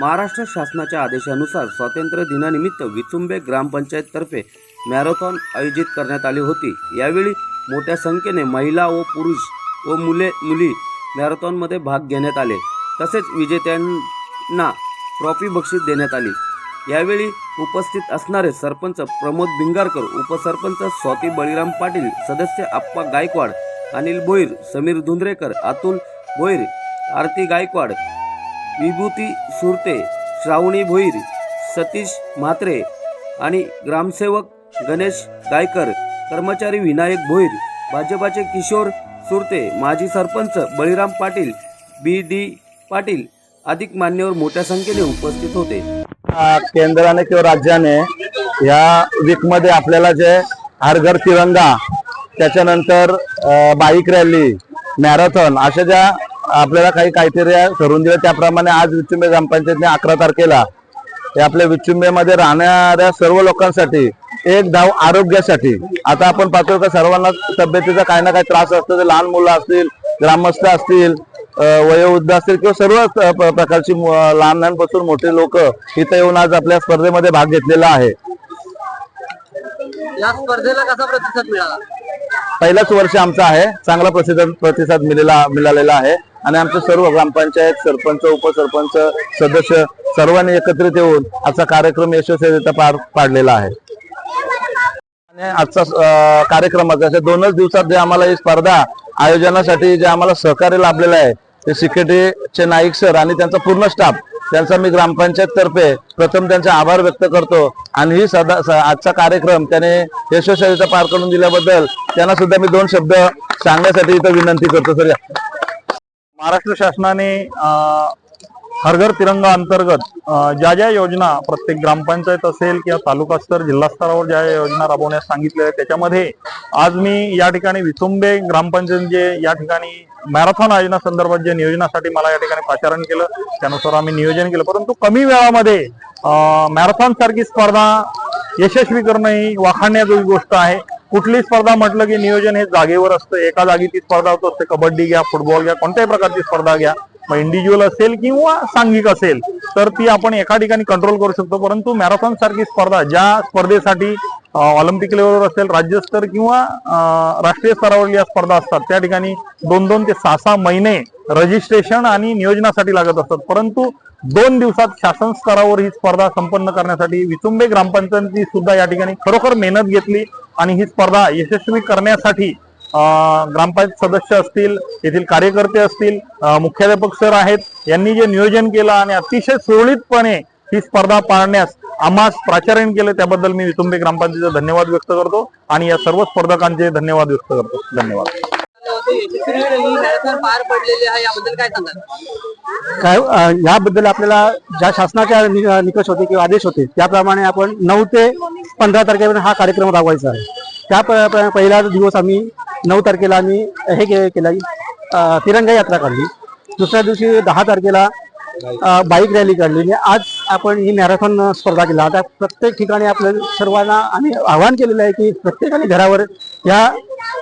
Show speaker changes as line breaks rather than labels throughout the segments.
महाराष्ट्र शासनाच्या आदेशानुसार स्वातंत्र्य दिनानिमित्त विचुंबे ग्रामपंचायततर्फे मॅरेथॉन आयोजित करण्यात आली होती. यावेळी मोठ्या संख्येने महिला व पुरुष व मुले मुली मॅरेथॉनमध्ये भाग घेण्यात आले. तसेच विजेत्यांना ट्रॉफी बक्षीस देण्यात आली. यावेळी उपस्थित असणारे सरपंच प्रमोद भिंगारकर उपसरपंच स्वाती बळीराम पाटील सदस्य आप्पा गायकवाड अनिल भोईर समीर धुंद्रेकर अतुल भोईर आरती गायकवाड विभूती सुरते श्रावणी भोईर सतीश म्हात्रे आणि ग्रामसेवक गणेश गायकर कर्मचारी विनायक भोईर भाजपाचे किशोर सुरते माजी सरपंच बळीराम पाटील बी डी पाटील अधिक मान्यवर मोठ्या संख्येने उपस्थित होते.
केंद्राने किंवा राज्याने या वीकमध्ये आपल्याला जे हर घर तिरंगा त्याच्यानंतर बाईक रॅली मॅरेथॉन अशा ज्या आपल्याला काही काहीतरी ठरवून दिलं. त्याप्रमाणे आज विचुंबे ग्रामपंचायतने अकरा तारखेला हे आपल्या विचुंबेमध्ये राहणाऱ्या सर्व लोकांसाठी एक धाव आरोग्यासाठी. आता आपण पाहतो का सर्वांना तब्येतीचा काही ना काही त्रास असतो. लहान मुलं असतील ग्रामस्थ असतील वयोवृद्ध असतील किंवा सर्व प्रकारची लहानांपासून मोठे लोक इथं येऊन आज आपल्या स्पर्धेमध्ये भाग घेतलेला आहे.
या स्पर्धेला कसा प्रतिसाद मिळाला?
पहिलाच वर्ष आमचं आहे. चांगला प्रतिसाद प्रतिसाद मिळाला मिळालेला आहे. आणि आमचे सर्व ग्रामपंचायत सरपंच उपसरपंच सदस्य सर्वांनी एकत्रित येऊन आजचा कार्यक्रम यशस्वीरित्या पार पाडलेला आहे. आणि आजचा कार्यक्रमाचा अशा दोनच दिवसात जे आम्हाला ही स्पर्धा आयोजनासाठी जे आम्हाला सहकार्य लाभलेलं आहे ते सिक्युरिटीचे नाईक सर आणि त्यांचा पूर्ण स्टाफ त्यांचा मी ग्रामपंचायत तर्फे प्रथम त्यांचे आभार व्यक्त करतो. आणि ही सदा आजचा कार्यक्रम त्याने यशस्वीरित्या पार करून दिल्याबद्दल त्यांना सुद्धा मी दोन शब्द सांगण्यासाठी इथं विनंती करतो. सर
महाराष्ट्र शासनाने हर घर तिरंगा अंतर्गत ज्या ज्या योजना प्रत्येक ग्रामपंचायत असेल किंवा तालुका स्तर जिल्हा स्तरावर ज्या ज्या योजना राबवण्यास सांगितल्या आहेत त्याच्यामध्ये आज मी या ठिकाणी विसुंबे ग्रामपंचायत जे या ठिकाणी मॅरेथॉन आयोजना संदर्भात जे नियोजनासाठी मला या ठिकाणी पाचारण केलं त्यानुसार आम्ही नियोजन केलं. परंतु कमी वेळामध्ये मॅरेथॉन सारखी स्पर्धा यशस्वी करणं ही वाखाणण्याजोगी गोष्ट आहे. कुठली स्पर्धा म्हटलं की नियोजन हे जागेवर असतं. एका जागी ती स्पर्धा होत असते कबड्डी घ्या फुटबॉल घ्या कोणत्याही प्रकारची स्पर्धा घ्या. मग इंडिव्हिज्युअल असेल किंवा सांघिक असेल तर ती आपण एका ठिकाणी कंट्रोल करू शकतो. परंतु मॅरेथॉन सारखी स्पर्धा ज्या स्पर्धेसाठी ऑलिम्पिक लेवलवर असेल राज्यस्तर किंवा राष्ट्रीय स्तरावर या स्पर्धा असतात त्या ठिकाणी दोन दोन ते सहा सहा महिने रजिस्ट्रेशन आणि नियोजनासाठी लागत असतात. परंतु दोन दिवसात शासन स्तरावर ही स्पर्धा संपन्न करण्यासाठी विचुंबे ग्रामपंचायती सुद्धा या ठिकाणी खरोखर मेहनत घेतली. आणि ही स्पर्धा यशस्वी करण्यासाठी ग्रामपंचायत सदस्य असतील येथील कार्यकर्ते असतील मुख्याध्यापक सर आहेत यांनी जे नियोजन केलं आणि अतिशय सुरळीतपणे ही स्पर्धा पाळण्यास आम्हास प्राचार्य केलं त्याबद्दल मी वितुंबे ग्रामपंचायतीचा धन्यवाद व्यक्त करतो आणि या सर्व स्पर्धकांचे धन्यवाद व्यक्त करतो. धन्यवाद.
पार पडलेली आहे याबद्दल काय सांगाल
काय याबद्दल आपल्याला ज्या शासनाच्या निकष होते किंवा आदेश होते त्याप्रमाणे आपण नऊ ते पंधरा तारखेपर्यंत हा कार्यक्रम राबवायचा आहे. त्या प- पहिला दिवस आम्ही नऊ तारखेला आम्ही हे केलं अ, तिरंगा यात्रा काढली. दुसऱ्या दिवशी दहा तारखेला बाईक रॅली काढली. आणि आज आपण ही मॅरेथॉन स्पर्धा केला. आता प्रत्येक ठिकाणी आपल्या सर्वांना आम्ही आवाहन केलेलं आहे की प्रत्येकाने घरावर या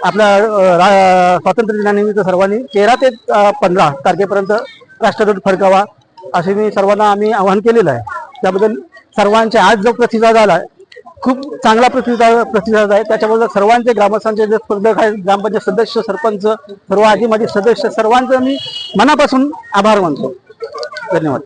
आपल्या रा- स्वातंत्र्य दिनानिमित्त सर्वांनी तेरा ते पंधरा तारखेपर्यंत राष्ट्रध्वज फडकावा असे मी सर्वांना आम्ही आवाहन केलेलं आहे. त्याबद्दल सर्वांचे आज जो प्रतिसाद आला खूप चांगला प्रतिसाद प्रतिसाद आहे. त्याच्याबद्दल सर्वांचे ग्रामस्थांचे जे स्पर्धक आहेत ग्रामपंचायत सदस्य सरपंच सर्व आधी माझे सदस्य सर्वांचं मी मनापासून आभार मानतो. धन्यवाद.